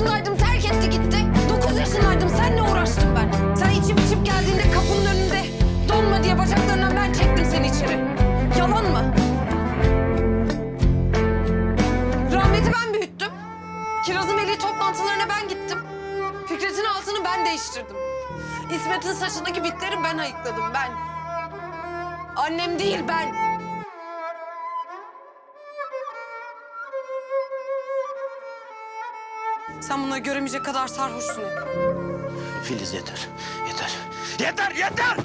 yaşındaydım terk etti gitti. 9 yaşındaydım seninle uğraştım ben. Sen içip içip geldiğinde kapının önünde donma diye bacaklarından ben çektim seni içeri. Yalan mı? Rahmet'i ben büyüttüm. Kiraz'ın veli toplantılarına ben gittim. Fikret'in altını ben değiştirdim. İsmet'in saçındaki bitleri ben ayıkladım ben. Annem değil ben. Sen bunları göremeyecek kadar sarhoşsun hep. Filiz yeter. Yeter. Yeter yeter!